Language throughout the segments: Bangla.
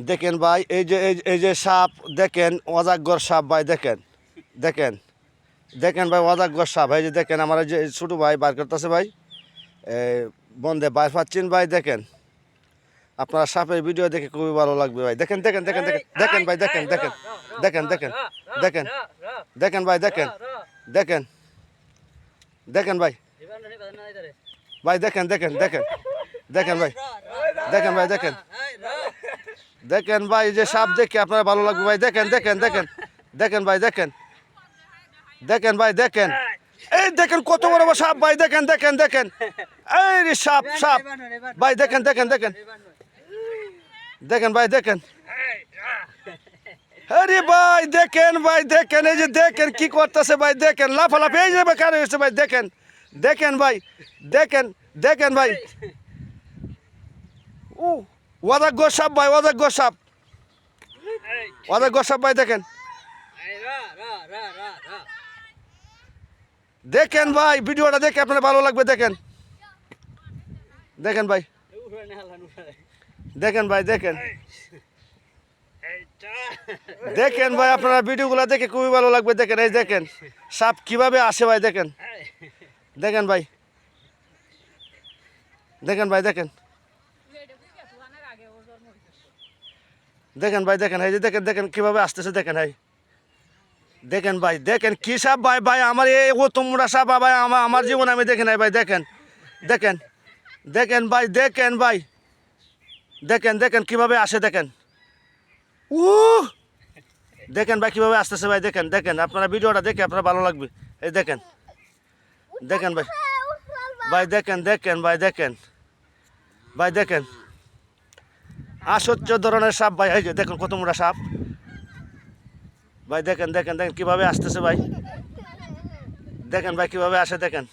দেখেন ভাই এই যে এই- যে সাপ দেখেন অজাগ্যর সাপ ভাই দেখেন দেখেন দেখেন ভাই অজাগ্যর সাপ এই যে দেখেন আমার যে ছোটো ভাই বার করতেছে ভাই বন্ধে বাইর পাচ্ছেন ভাই দেখেন আপনারা সাপের ভিডিও দেখে খুবই ভালো লাগবে ভাই দেখেন দেখেন দেখেন দেখেন দেখেন ভাই দেখেন দেখেন দেখেন দেখেন দেখেন দেখেন ভাই দেখেন দেখেন দেখেন ভাই ভাই দেখেন দেখেন দেখেন দেখেন ভাই দেখেন ভাই দেখেন দেখেন ভাই যে সাপ দেখে আপনার ভালো লাগবে ভাই। দেখেন দেখেন দেখেন দেখেন ভাই দেখেন। দেখেন ভাই দেখেন। এই। দেখেন কত বড় বড় সাপ ভাই দেখেন দেখেন দেখেন। এই রে সাপ সাপ। ভাই দেখেন দেখেন দেখেন। দেখেন ভাই দেখেন। আরে ভাই দেখেন ভাই দেখেন। এই যে দেখেন কি করতেছে ভাই দেখেন। লাফালাফি এই যে বেকার হয়েছে ভাই দেখেন। দেখেন ভাই দেখেন দেখেন ভাই। ওয়াদা গোসাপ ভাই ওয়াদা গোসাপ। ওয়াদা গোসাপ ভাই দেখেন। দেখেন ভাই, ভিডিওটা দেখে আপনার ভালো লাগবে, দেখেন। দেখেন ভাই। দেখেন ভাই, দেখেন। দেখেন ভাই, আপনারা ভিডিওগুলো দেখে খুবই ভালো লাগবে, দেখেন, এই দেখেন। সাপ কীভাবে আসে ভাই, দেখেন। দেখেন ভাই। দেখেন ভাই, দেখেন। দেখেন ভাই, দেখেন, এই যে দেখেন দেখেন কীভাবে আসতেছে, দেখেন ভাই দেখেন ভাই, দেখেন কি সাপ ভাই ভাই, আমার এই ও তোমরা সাপ, ভাই আমার আমার জীবন আমি দেখে নাই ভাই, দেখেন দেখেন দেখেন ভাই দেখেন ভাই, দেখেন দেখেন কীভাবে আসে, দেখেন। উ দেখেন ভাই কীভাবে আসতেছে ভাই, দেখেন দেখেন, আপনারা ভিডিওটা দেখে আপনার ভালো লাগবে। এই দেখেন দেখেন ভাই ভাই, দেখেন দেখেন, ভাই দেখেন ভাই, দেখেন। আশ্চর্য ধরনের সাপ ভাই। এই যে দেখেন কত মোটা সাপ। ভাই, দেখেন দেখেন দেখেন কীভাবে আসতেছে ভাই। দেখেন ভাই কীভাবে আসে, দেখেন।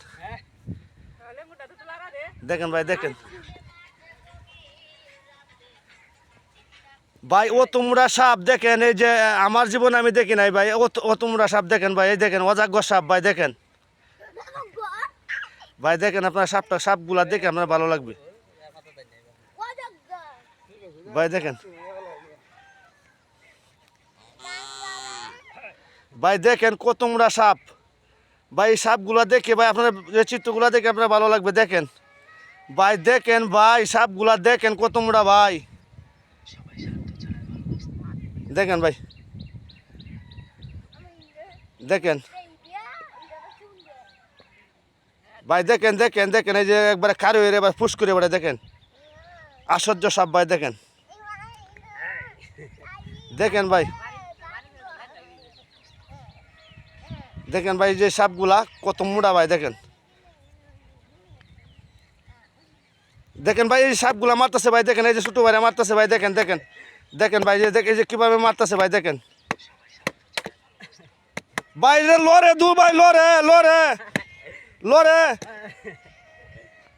দেখেন ভাই দেখেন। ভাই ও তোমরা সাপ, দেখেন, এই যে, আমার জীবনে আমি দেখি নাই ভাই। ও তোমরা সাপ, দেখেন ভাই, এই দেখেন, অজাগ্য সাপ ভাই, দেখেন। ভাই, দেখেন আপনার সাপটা, সাপগুলা দেখে আপনার ভালো লাগবে। ভাই দেখেন। ভাই দেখেন কতমরা সাপ। ভাই সাপগুলা দেখে ভাই আপনার যে চিত্রগুলা দেখে আপনার ভালো লাগবে, দেখেন। ভাই দেখেন ভাই, সাপগুলা দেখেন কতমরা ভাই। দেখেন ভাই। দেখেন। ভাই দেখেন দেখেন দেখেন, এই যে একবারে কারও এর এবার ফুস করে এবারে দেখেন। আশ্চর্য সাপ ভাই, দেখেন। দেখেন ভাই। দেখেন ভাই, এই যে সাপগুলা কত মোটা ভাই, দেখেন। দেখেন ভাই, এই সাপগুলা মারতেছে ভাই, দেখেন, এই যে ছোটো ভাইরা মারতেছে ভাই, দেখেন দেখেন। দেখেন ভাই যে দেখে যে কীভাবে মারতেছে ভাই, দেখেন। ভাই রে লরে দু ভাই লরে লরে লরে